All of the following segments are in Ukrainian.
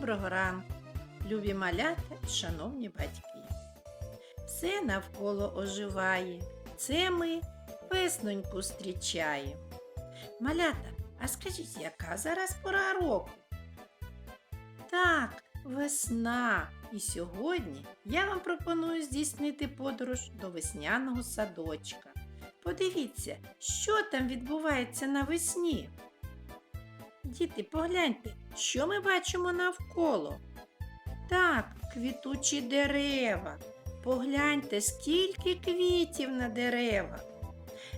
Доброго ранку, любі малята і шановні батьки. Все навколо оживає, це ми весноньку зустрічаємо. Малята, а скажіть, яка зараз пора року? Так, весна. І сьогодні я вам пропоную здійснити подорож до весняного садочка. Подивіться, що там відбувається навесні. Діти, погляньте, що ми бачимо навколо. Так, квітучі дерева. Погляньте, скільки квітів на деревах.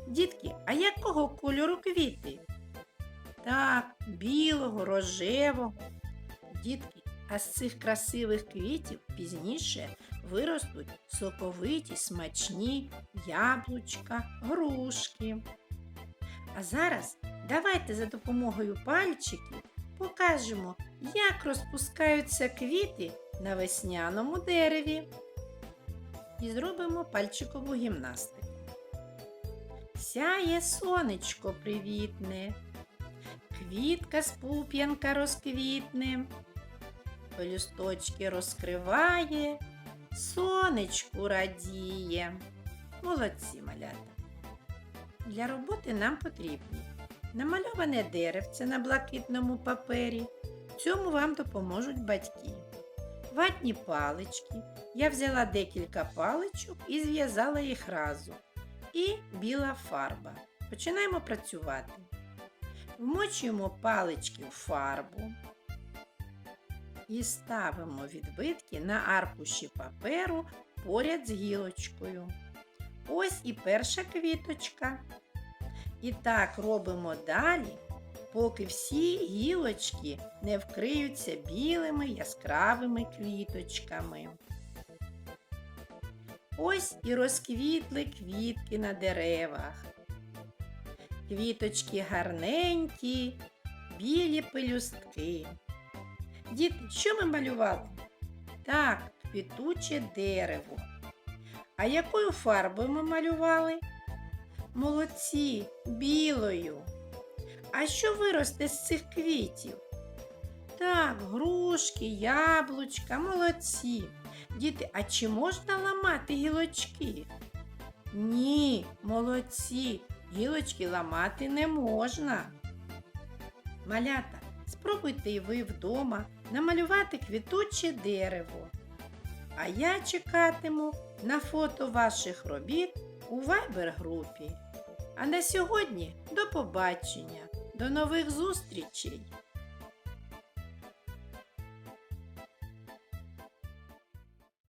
Дітки, а якого кольору квіти? Так, білого, рожевого. Дітки, а з цих красивих квітів пізніше виростуть соковиті, смачні яблучка, грушки. А зараз давайте за допомогою пальчиків покажемо, як розпускаються квіти на весняному дереві. І зробимо пальчикову гімнастику. Сяє сонечко привітне, квітка з пуп'янка розквітне, пелюсточки розкриває, сонечку радіє. Молодці малята. Для роботи нам потрібні намальоване деревце на блакитному папері. Цьому вам допоможуть батьки. Ватні палички. Я взяла декілька паличок і зв'язала їх разом. І біла фарба. Починаємо працювати. Вмочуємо палички в фарбу і ставимо відбитки на аркуші паперу поряд з гілочкою. Ось і перша квіточка. І так робимо далі, поки всі гілочки не вкриються білими яскравими квіточками. Ось і розквітли квітки на деревах. Квіточки гарненькі, білі пелюстки. Діти, що ми малювали? Так, квітуче дерево. А якою фарбою ми малювали? Молодці, білою. А що виросте з цих квітів? Так, грушки, яблучка, молодці. Діти, а чи можна ламати гілочки? Ні, молодці, гілочки ламати не можна. Малята, спробуйте і ви вдома намалювати квітуче дерево. А я чекатиму на фото ваших робіт у Viber групі. А на сьогодні до побачення, до нових зустрічей!